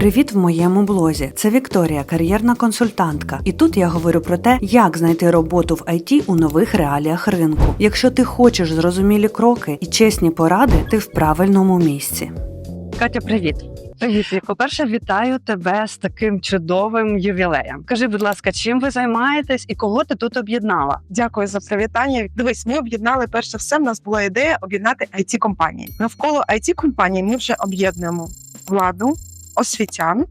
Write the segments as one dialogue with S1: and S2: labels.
S1: Привіт в моєму блозі. Це Вікторія, кар'єрна консультантка. І тут я говорю про те, як знайти роботу в IT у нових реаліях ринку. Якщо ти хочеш зрозумілі кроки і чесні поради, ти в правильному місці.
S2: Катя, привіт. Привіт, По-перше, вітаю тебе з таким чудовим ювілеєм. Кажи, будь ласка, чим ви займаєтесь і кого ти тут об'єднала?
S3: Дякую за привітання. Дивись, ми об'єднали перше все. В нас була ідея об'єднати it компанії. Навколо it компанії ми вже об'єднуємо владу, освітян,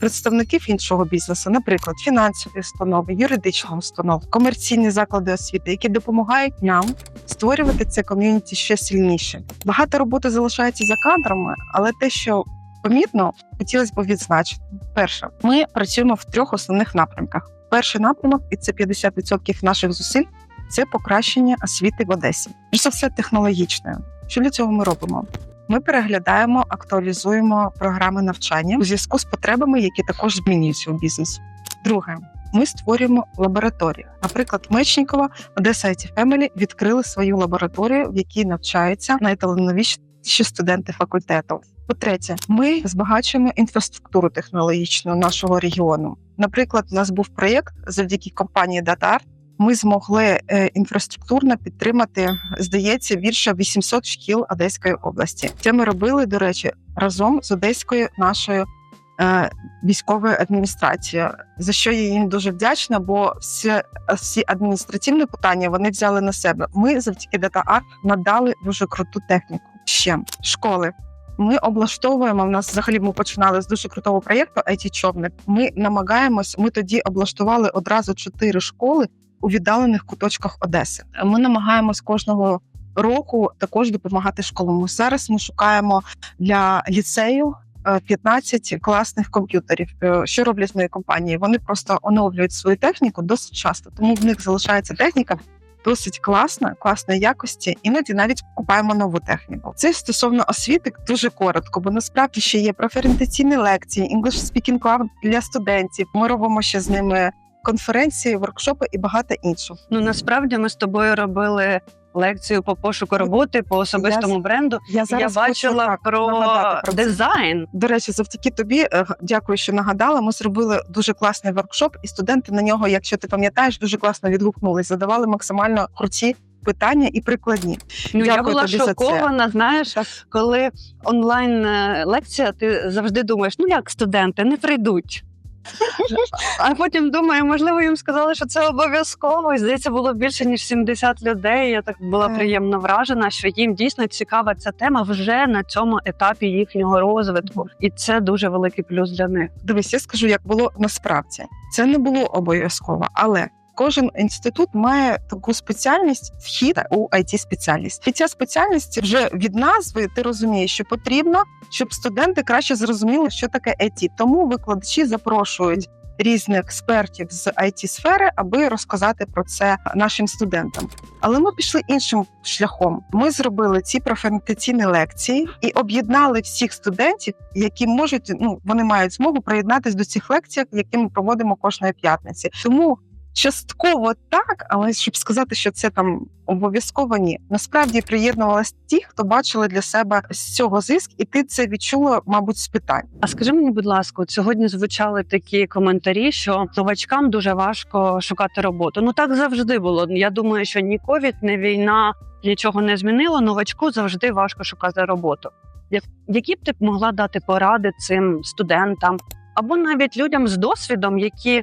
S3: представників іншого бізнесу, наприклад, фінансові установи, юридичні установи, комерційні заклади освіти, які допомагають нам створювати це ком'юніті ще сильніше. Багато роботи залишається за кадрами, але те, що помітно, хотілося б відзначити. Перше, ми працюємо в трьох основних напрямках. Перший напрямок, і це 50% наших зусиль, це покращення освіти в Одесі. Перш за все технологічне. Що для цього ми робимо? Ми переглядаємо, актуалізуємо програми навчання у зв'язку з потребами, які також змінюються у бізнесі. Друге, ми створюємо лабораторію. Наприклад, Мечникова, Одеса IT Family відкрили свою лабораторію, в якій навчаються найталановіші студенти факультету. По-третє, ми збагачуємо інфраструктуру технологічну нашого регіону. Наприклад, у нас був проєкт завдяки компанії DataArt, ми змогли е, інфраструктурно підтримати, здається, більше 800 шкіл Одеської області. Це ми робили, до речі, разом з Одеською нашою е, військовою адміністрацією, за що я їм дуже вдячна, бо всі, всі адміністративні питання вони взяли на себе. Ми завдяки DataArt надали дуже круту техніку. Ще школи. Ми облаштовуємо. В нас взагалі ми починали з дуже крутого проєкту it човник Ми намагаємось. Ми тоді облаштували одразу чотири школи у віддалених куточках Одеси. Ми намагаємось кожного року також допомагати школам. Зараз ми шукаємо для ліцею. е, 15 класних комп'ютерів. Е, Що роблять мої компанії? Вони просто оновлюють свою техніку досить часто, тому в них залишається техніка досить класна, класної якості. Іноді навіть купаємо нову техніку. Це стосовно освіти дуже коротко, бо насправді ще є профорієнтаційні лекції, English Speaking Club для студентів. Ми робимо ще з ними конференції, воркшопи і багато іншого.
S2: Ну насправді ми з тобою робили лекцію по пошуку роботи, по особистому бренду.
S3: Я
S2: Я
S3: хочу,
S2: бачила
S3: так,
S2: про,
S3: про
S2: дизайн.
S3: До речі, завдяки тобі е, дякую, що нагадала. Ми зробили дуже класний воркшоп, і студенти на нього, якщо ти пам'ятаєш, дуже класно відгукнулись, задавали максимально круті питання і прикладні.
S2: Ну я була
S3: тобі за це.
S2: шокована. Знаєш,
S3: Так.
S2: коли онлайн е, лекція, ти завжди думаєш, ну як студенти не прийдуть. А потім думаю, можливо, їм сказали, що це обов'язково. І здається, було більше ніж 70 людей. Я так була приємно вражена, що їм дійсно цікава ця тема вже на цьому етапі їхнього розвитку, і це дуже великий плюс для них.
S3: Дивись, я скажу, як було насправді. Це не було обов'язково, але кожен інститут має таку спеціальність вхід у it спеціальність. І ця спеціальність вже від назви ти розумієш, що потрібно, щоб студенти краще зрозуміли, що таке IT. Тому викладачі запрошують. Різних експертів з it сфери, аби розказати про це нашим студентам. Але ми пішли іншим шляхом. Ми зробили ці профорієнтаційні лекції і об'єднали всіх студентів, які можуть ну вони мають змогу приєднатись до цих лекцій, які ми проводимо кожної п'ятниці. Тому частково так, але щоб сказати, що це там обов'язково ні. Насправді приєднувалися ті, хто бачили для себе з цього зиск, і ти це відчула, мабуть, з питань.
S2: А скажи мені, будь ласка, от сьогодні звучали такі коментарі, що новачкам дуже важко шукати роботу. Ну так завжди було. Я думаю, що ні ковід, ні війна нічого не змінило. Новачку завжди важко шукати роботу. Як- Які б ти могла дати поради цим студентам або навіть людям з досвідом, які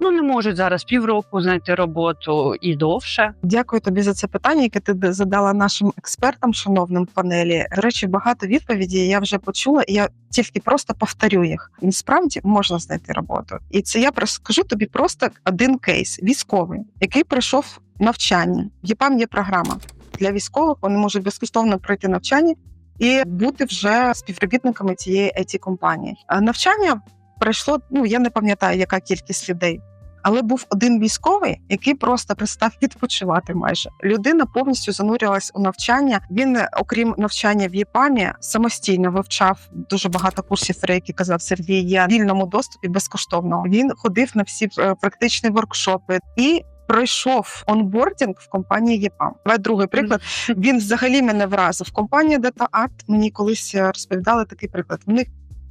S2: ну не можуть зараз півроку знайти роботу і довше?
S3: Дякую тобі за це питання, яке ти задала нашим експертам, шановним панелі. До речі, багато відповідей я вже почула, і я тільки просто повторю їх. Насправді можна знайти роботу, і це я скажу тобі просто один кейс: військовий, який пройшов навчання. В ЄПАМ є програма для військових. Вони можуть безкоштовно пройти навчання і бути вже співробітниками цієї it компанії. Навчання пройшло. Ну я не пам'ятаю, яка кількість людей. Але був один військовий, який просто перестав відпочивати. Майже людина повністю занурювалась у навчання. Він, окрім навчання в ЄПАМі, самостійно вивчав дуже багато курсів, про які казав Сергій. Є в вільному доступі безкоштовно. Він ходив на всі е, практичні воркшопи і. Пройшов онбордінг в компанії ЄПАМ. Давай другий приклад. Він взагалі мене вразив. Компанія DataArt мені колись е, розповідали такий приклад. В них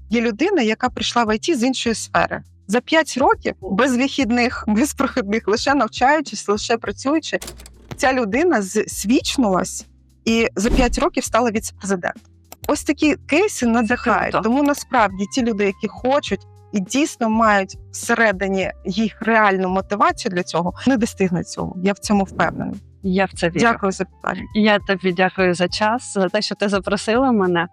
S3: є людина, яка прийшла в ІТ з іншої сфери. За 5 років без вихідних, без проходних, лише навчаючись, лише працюючи, ця людина свічнулась і за 5 років стала віце-президентом. Ось такі кейси надихають. Тому насправді ті люди, які хочуть і дійсно мають всередині їх реальну мотивацію для цього, не достигнуть цього. Я в цьому впевнена.
S2: Я в це вірю.
S3: Дякую за питання.
S2: Я тобі дякую за час, за те, що ти запросила мене.